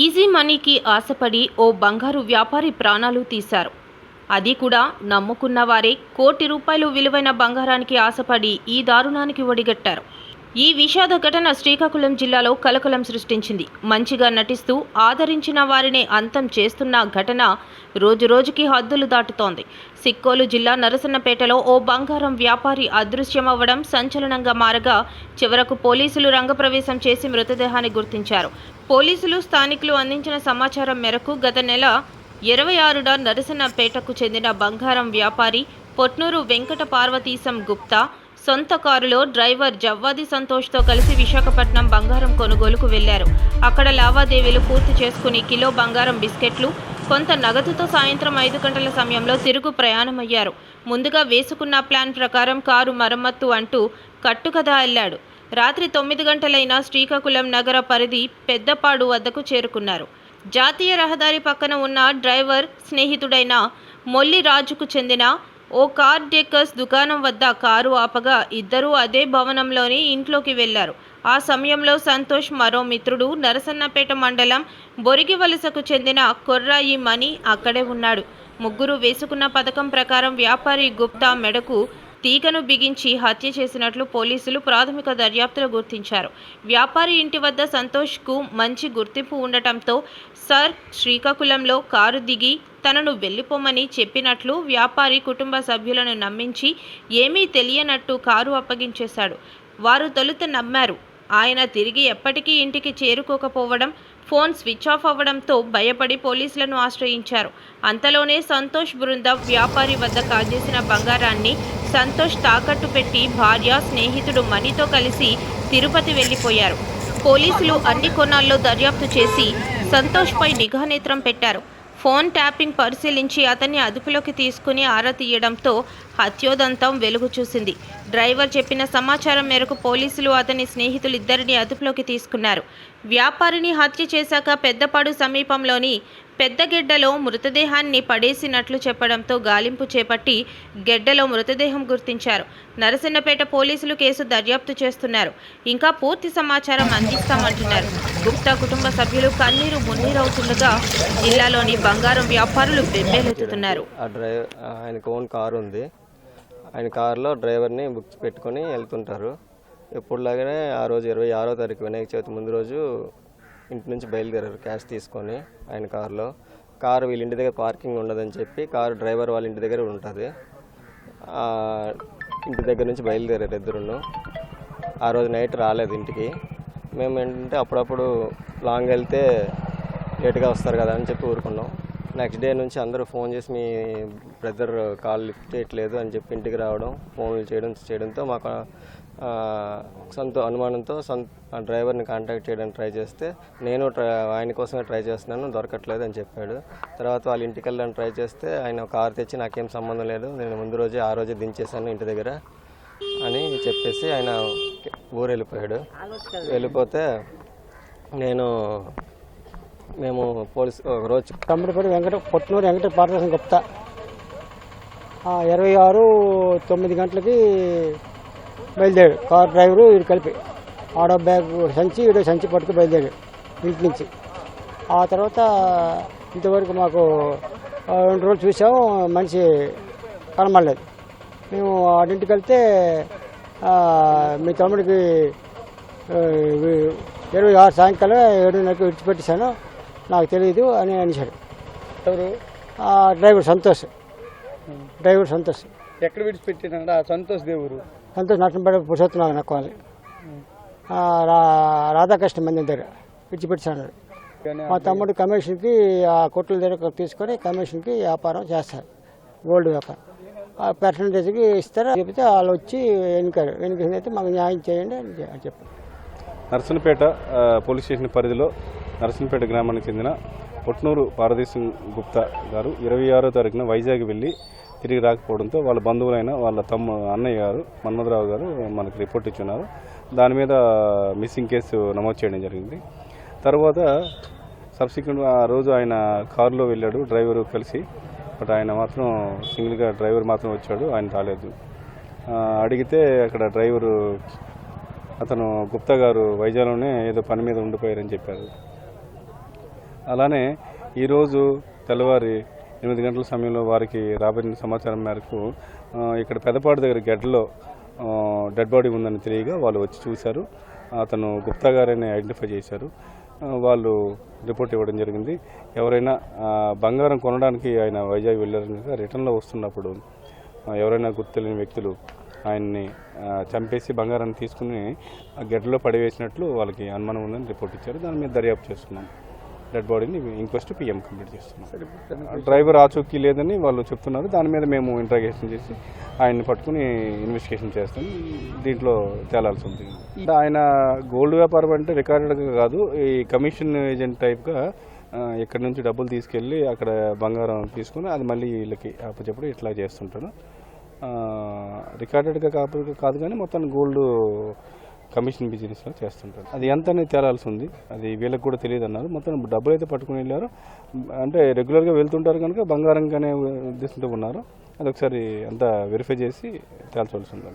Easy మనీకి ఆశపడి ఓ బంగారు వ్యాపారి ప్రాణాలు తీశారు. అది కూడా నమ్ముకున్న వారే కోటి రూపాయలు విలువైన బంగారానికి ఆశపడి ఈ దారుణానికి ఒడిగట్టారు. ఈ విషాద ఘటన శ్రీకాకుళం జిల్లాలో కలకలం సృష్టించింది. మంచిగా నటిస్తూ ఆదరించిన వారినే అంతం చేస్తున్న ఘటన రోజురోజుకి హద్దులు దాటుతోంది. సిక్కోలు జిల్లా నరసన్నపేటలో ఓ బంగారం వ్యాపారి అదృశ్యమవ్వడం సంచలనంగా మారగా చివరకు పోలీసులు రంగప్రవేశం చేసి మృతదేహాన్ని గుర్తించారు. పోలీసులు స్థానికులు అందించిన సమాచారం మేరకు గత నెల ఇరవై ఆరున నరసన్నపేటకు చెందిన బంగారం వ్యాపారి పొట్నూరు వెంకట పార్వతీశం గుప్తా సొంత కారులో డ్రైవర్ జవ్వాది సంతోష్తో కలిసి విశాఖపట్నం బంగారం కొనుగోలుకు వెళ్ళారు. అక్కడ లావాదేవీలు పూర్తి చేసుకుని కిలో బంగారం బిస్కెట్లు కొంత నగదుతో సాయంత్రం ఐదు గంటల సమయంలో తిరుగు ప్రయాణమయ్యారు. ముందుగా వేసుకున్న ప్లాన్ ప్రకారం కారు మరమ్మత్తు అంటూ కట్టుకథ అల్లాడు. రాత్రి తొమ్మిది గంటలైన శ్రీకాకుళం నగర పరిధి పెద్దపాడు వద్దకు చేరుకున్నారు. జాతీయ రహదారి పక్కన ఉన్న డ్రైవర్ స్నేహితుడైన మొల్లి రాజుకు చెందిన ఓ కార్ డెక్కర్స్ దుకాణం వద్ద కారు ఆపగా ఇద్దరూ అదే భవనంలోని ఇంట్లోకి వెళ్ళారు. ఆ సమయంలో సంతోష్ మరో మిత్రుడు నరసన్నపేట మండలం బొరిగివలసకు చెందిన కొర్రాయి మణి అక్కడే ఉన్నాడు. ముగ్గురు వేసుకున్న పథకం ప్రకారం వ్యాపారి గుప్తా మెడకు తీగను బిగించి హత్య చేసినట్లు పోలీసులు ప్రాథమిక దర్యాప్తులో గుర్తించారు. వ్యాపారి ఇంటి వద్ద సంతోష్కు మంచి గుర్తింపు ఉండటంతో సర్ శ్రీకాకుళంలో కారు దిగి తనను వెళ్ళిపోమని చెప్పినట్లు వ్యాపారి కుటుంబ సభ్యులను నమ్మించి ఏమీ తెలియనట్టు కారు అప్పగించేశాడు. వారు తొలుత నమ్మారు. ఆయన తిరిగి ఎప్పటికీ ఇంటికి చేరుకోకపోవడం ఫోన్ స్విచ్ ఆఫ్ అవ్వడంతో భయపడి పోలీసులను ఆశ్రయించారు. అంతలోనే సంతోష్ బృందం వ్యాపారి వద్ద కాజేసిన బంగారాన్ని సంతోష్ తాకట్టు పెట్టి భార్య స్నేహితుడు మణితో కలిసి తిరుపతి వెళ్ళిపోయారు పోలీసులు అన్ని కోణాల్లో దర్యాప్తు చేసి సంతోష్పై నిఘా నేత్రం పెట్టారు. ఫోన్ ట్యాపింగ్ పరిశీలించి అతన్ని అదుపులోకి తీసుకుని ఆరా తీయడంతో హత్యోదంతం వెలుగు చూసింది. డ్రైవర్ చెప్పిన సమాచారం మేరకు పోలీసులు అతని స్నేహితులిద్దరిని అదుపులోకి తీసుకున్నారు. వ్యాపారిని హత్య చేశాక పెద్దపాడు సమీపంలోని పెద్దగెడ్డలో మృతదేహాన్ని పడేసినట్లు చెప్పడంతో గాలింపు చేపట్టి గెడ్డలో మృతదేహం గుర్తించారు. నరసన్నపేట పోలీసులు కేసు దర్యాప్తు చేస్తున్నారు. ఇంకా పూర్తి సమాచారం అందిస్తామంటున్నారు. గుప్తా కుటుంబ సభ్యులు కన్నీరు మున్నీరవుతుండగా జిల్లాలోని బంగారం వ్యాపారులు బెంబేలెత్తుతున్నారు. ఆ డ్రైవర్ ఆయనకు ఓన్ కారు ఉంది. ఆయన కారులో డ్రైవర్ని బుక్ పెట్టుకొని వెళ్తుంటారు. ఎప్పుడులాగానే ఆ రోజు ఇరవై ఆరో తారీఖు వినాయక చవితి ముందు రోజు ఇంటి నుంచి బయలుదేరారు క్యాష్ తీసుకొని ఆయన కారులో. కారు వీళ్ళ ఇంటి దగ్గర పార్కింగ్ ఉండదని చెప్పి కారు డ్రైవర్ వాళ్ళ ఇంటి దగ్గర ఉంటుంది. ఇంటి దగ్గర నుంచి బయలుదేరారు ఇద్దరును. ఆ రోజు నైట్ రాలేదు ఇంటికి. మేము ఏంటంటే అప్పుడప్పుడు లాంగ్ వెళ్తే లేట్గా వస్తారు కదా అని చెప్పి ఊరుకున్నాం. నెక్స్ట్ డే నుంచి అందరూ ఫోన్ చేసి మీ బ్రదర్ కాల్ లిఫ్ట్ చేయట్లేదు అని చెప్పి ఇంటికి రావడం ఫోన్లు చేయడం చేయడంతో మాకు సొంత అనుమానంతో సొంత ఆ డ్రైవర్ని కాంటాక్ట్ చేయడానికి ట్రై చేస్తే నేను ట్రై ఆయన కోసమే ట్రై చేస్తున్నాను దొరకట్లేదు అని చెప్పాడు. తర్వాత వాళ్ళ ఇంటికి వెళ్ళడానికి ట్రై చేస్తే ఆయన కార్ తెచ్చి నాకేం సంబంధం లేదు నేను ముందు రోజే ఆ రోజే దించేశాను ఇంటి దగ్గర అని చెప్పేసి ఆయన ఊరు వెళ్ళిపోయాడు వెళ్ళిపోతే నేను మేము పోలీస్ ఒక రోజు తమ్ముడిపడి వెంకట పొట్నూరు వెంకట పార్వసం గుప్తా. ఇరవై ఆరు తొమ్మిది గంటలకి బయలుదేరాడు. కార్ డ్రైవరు వీడు కలిపి. ఆడో బ్యాగ్ సంచి ఈడో సంచి పట్టుకు బయలుదేరాడు ఇంటి నుంచి. ఆ తర్వాత ఇంతవరకు మాకు రెండు రోజులు చూసాము మనిషి కనబడలేదు. మేము ఆడింటికి వెళ్తే మీ తమ్ముడికి ఇరవై ఆరు సాయంకాలం ఏడున్నరకు విడిచిపెట్టేశాను. నాకు తెలియదు అని అనిశాడు. ఎవరు? ఆ డ్రైవర్ సంతోష్. డ్రైవర్ సంతోష్. ఎక్కడ విడిచిపెట్టినాడు? ఆ సంతోష్ దేవుడు. సంతోష్ నష్టపడి పురుషోత్తమ నక్వాలి రా రాధాకృష్ణ మందిరం దగ్గర విడిచిపెట్టాడు మా తమ్ముడు కమిషన్కి ఆ కొట్ల దగ్గర తీసుకొని కమిషన్కి వ్యాపారం చేస్తారు. గోల్డ్ వ్యాపారం ఆ పర్సంటేజ్కి ఇస్తారు? చెప్తే వాళ్ళు వచ్చి ఎన్నికారు. ఎన్నికైతే అయితే మాకు న్యాయం చేయండి అని చెప్పారు. నర్సన్పేట పోలీస్ స్టేషన్ పరిధిలో నరసింహపేట గ్రామానికి చెందిన పొట్నూరు పారదీశం గుప్తా గారు ఇరవై ఆరో తారీఖున వైజాగ్ వెళ్ళి తిరిగి రాకపోవడంతో వాళ్ళ బంధువులైన వాళ్ళ తమ్ము అన్నయ్య గారు మన్మధరావు గారు మనకు రిపోర్ట్ ఇచ్చున్నారు. దాని మీద మిస్సింగ్ కేసు నమోదు చేయడం జరిగింది. తర్వాత సబ్సిక్వెంట్ ఆ రోజు ఆయన కారులో వెళ్ళాడు డ్రైవరు కలిసి. బట్ ఆయన మాత్రం సింగిల్గా డ్రైవర్ మాత్రం వచ్చాడు ఆయన రాలేదు. అడిగితే అక్కడ డ్రైవరు అతను గుప్తా గారు వైజాగ్లోనే ఏదో పని మీద ఉండిపోయారని చెప్పారు. అలానే ఈరోజు తెల్లవారి ఎనిమిది గంటల సమయంలో వారికి రాబడిన సమాచారం మేరకు ఇక్కడ పెదపాడు దగ్గర గడ్డలో డెడ్ బాడీ ఉందని తెలియగా వాళ్ళు వచ్చి చూశారు. అతను గుప్తా గారని ఐడెంటిఫై చేశారు. వాళ్ళు రిపోర్ట్ ఇవ్వడం జరిగింది. ఎవరైనా బంగారం కొనడానికి ఆయన వైజాగ్ వెళ్ళారని రిటర్న్లో వస్తున్నప్పుడు ఎవరైనా గుర్తు తెలియని వ్యక్తులు ఆయన్ని చంపేసి బంగారాన్ని తీసుకుని గడ్డలో పడివేసినట్లు వాళ్ళకి అనుమానం ఉందని రిపోర్ట్ ఇచ్చారు. దాని మీద దర్యాప్తు చేస్తున్నాం డెడ్ బాడీని ఇంక్వెస్ట్ పిఎం కంప్లీట్ చేస్తున్నాం. డ్రైవర్ ఆచూకీ లేదని వాళ్ళు చెప్తున్నారు. దాని మీద మేము ఇంట్రాగేషన్ చేసి ఆయన్ని పట్టుకుని ఇన్వెస్టిగేషన్ చేస్తాం. దీంట్లో తేలాల్సి ఉంది ఆయన గోల్డ్ వ్యాపారం అంటే రికార్డెడ్గా కాదు. ఈ కమిషన్ ఏజెంట్ టైప్గా ఇక్కడ నుంచి డబ్బులు తీసుకెళ్ళి అక్కడ బంగారం తీసుకుని అది మళ్ళీ వీళ్ళకి అప్పచెప్పుడు ఇట్లా చేస్తుంటాడు రికార్డెడ్గా కాదు కాదు కానీ మొత్తం గోల్డ్ కమిషన్ బిజినెస్లో చేస్తుంటారు. అది ఎంత అనేది తేలాల్సి ఉంది అది వీళ్ళకి కూడా తెలియదు అన్నారు మొత్తం డబ్బులు అయితే పట్టుకుని వెళ్ళారు. అంటే రెగ్యులర్గా వెళ్తుంటారు కనుక బంగారం కానీ ఉద్దేశంతో ఉన్నారు. అది ఒకసారి అంతా వెరిఫై చేసి తేల్చవలసి ఉంది